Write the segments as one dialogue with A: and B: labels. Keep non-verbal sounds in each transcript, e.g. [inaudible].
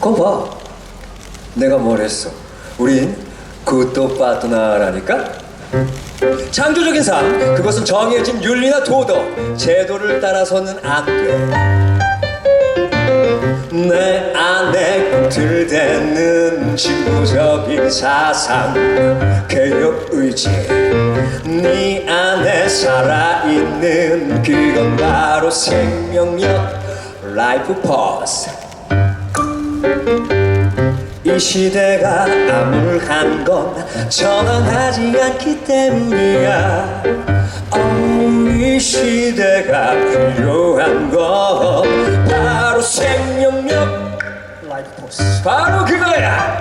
A: 거 봐. 내가 뭘 했어? 우린 굿도 빠뚜나라니까? 창조적인 삶 그것은 정해진 윤리나 도덕 제도를 따라서는 안돼. 내 안에 들대는 진보적인 사상 개혁 의지. 네 안에 살아있는 그건 바로 생명력 라이프 퍼스 이 시대가 암울한 건 전환하지 않기 때문이야. 어, 이 시대가 필요한 건 바로 생명력.
B: 라이프 포스
A: 바로 그거야.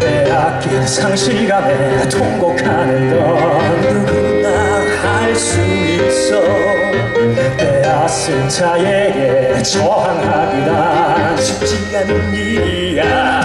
B: 빼앗긴 상실감에 통곡하는 넌
A: 누구나 할 수 있어
B: 자에게 저항하기란
A: 쉽지 않은 일이야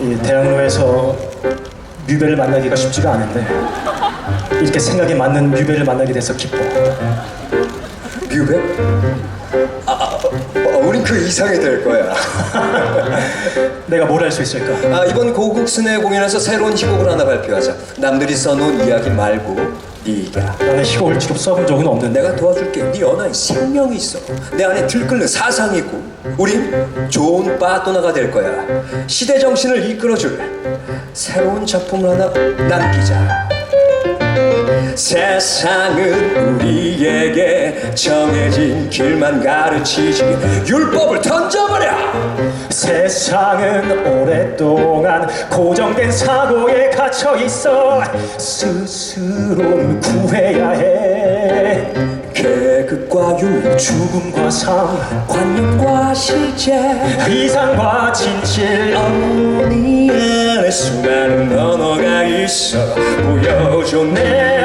B: 이 대학로에서 뮤베를 만나기가 쉽지가 않은데 이렇게 생각이 맞는 뮤베를 만나게 돼서 기뻐
A: 뮤베? 아, 아, 어, 우린 그 이상이 될 거야. [laughs]
B: 내가 뭘 할 수 있을까?
A: 아, 이번 고국 스네 공연에서 새로운 희곡을 하나 발표하자. 남들이 써놓은 이야기 말고 네가.
B: 나는 희곡을 직접 써본 적은 없는데
A: 내가 도와줄게. 네 언어에 생명이 있어. 내 안에 들끓는 사상이 있고. 우린 좋은 빠또나가 될 거야. 시대 정신을 이끌어줄 새로운 작품을 하나 남기자. 세상은 우리에게 정해진 길만 가르치지 율법을 던져버려.
B: 세상은 오랫동안 고정된 사고에 갇혀 있어. 스스로는 구해야 해.
A: 계급과 윤리
B: 죽음과 삶
A: 관념과 실제
B: 이상과 진실
A: 어머니 안에 수많은 언어가 있어 보여줘.
B: 내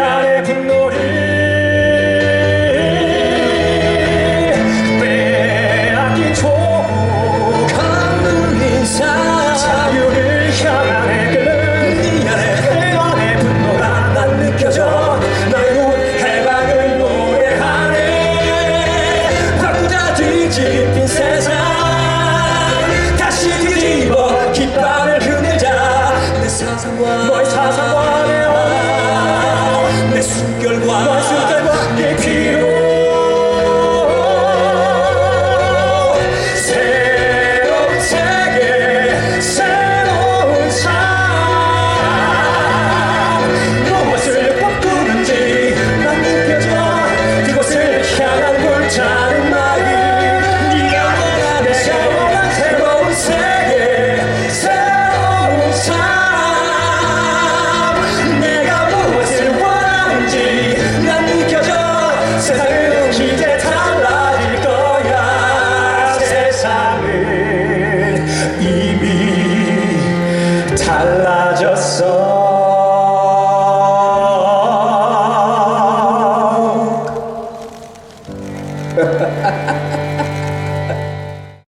B: yes,